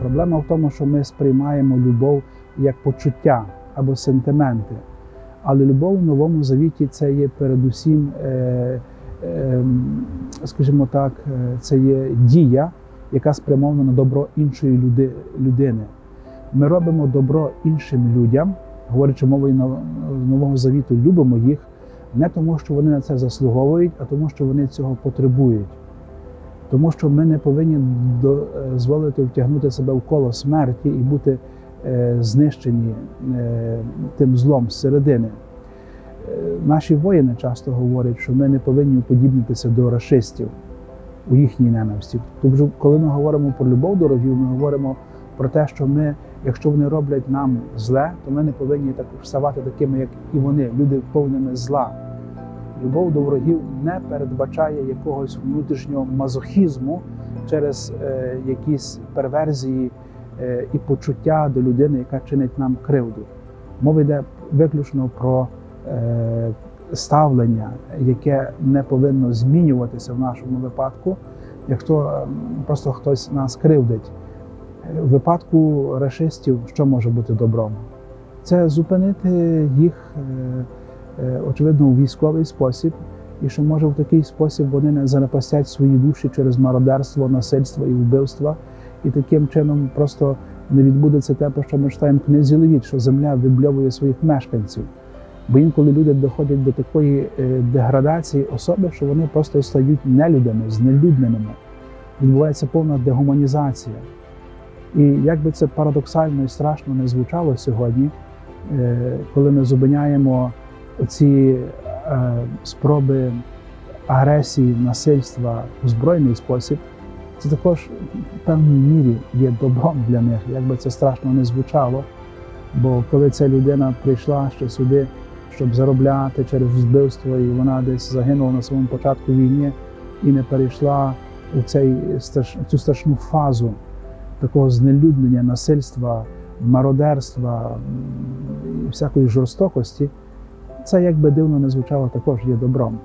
Проблема в тому, що ми сприймаємо любов як почуття або сентименти. Але любов у новому завіті це є передусім, е, е, скажімо так, е, це є дія, яка спрямована на добро іншої люди, людини. Ми робимо добро іншим людям, говорячи мовою нового завіту, любимо їх не тому, що вони на це заслуговують, а тому, що вони цього потребують. Тому що ми не повинні е, дозволити втягнути себе в коло смерті і бути е, знищені е, тим злом зсередини. Е, Наші воїни часто говорять, що ми не повинні уподібнитися до расистів у їхній ненависті. Тобто, коли ми говоримо про любов до ворогів, ми говоримо про те, що ми, якщо вони роблять нам зле, то ми не повинні так ставати такими, як і вони, люди повними зла. Любов до ворогів не передбачає якогось внутрішнього мазохізму через е, якісь перверзії е, і почуття до людини, яка чинить нам кривду. Мова йде виключно про е, ставлення, яке не повинно змінюватися в нашому випадку, якщо е, просто хтось нас кривдить. В випадку расистів що може бути добром? Це зупинити їх, е, е, очевидно, у військовий спосіб, і що може в такий спосіб вони не занапастять свої душі через мародерство, насильство і вбивства, і таким чином просто не відбудеться те, про що ми читаємо книзі Левіт, що земля вибльовує своїх мешканців. Бо інколи люди доходять до такої е, деградації особи, що вони просто стають нелюдами, знелюдненими. Відбувається повна дегуманізація. І як би це парадоксально і страшно не звучало сьогодні, е, коли ми зупиняємо ці е, спроби агресії, насильства у збройний спосіб, це також в певній мірі є добром для них, як би це страшно не звучало. Бо коли ця людина прийшла ще сюди, щоб заробляти через вбивство, і вона десь загинула на своєму початку війни і не перейшла у цей страш- цю страшну фазу такого знелюднення, насильства, мародерства і всякої жорстокості, це як би дивно не звучало, також є добром.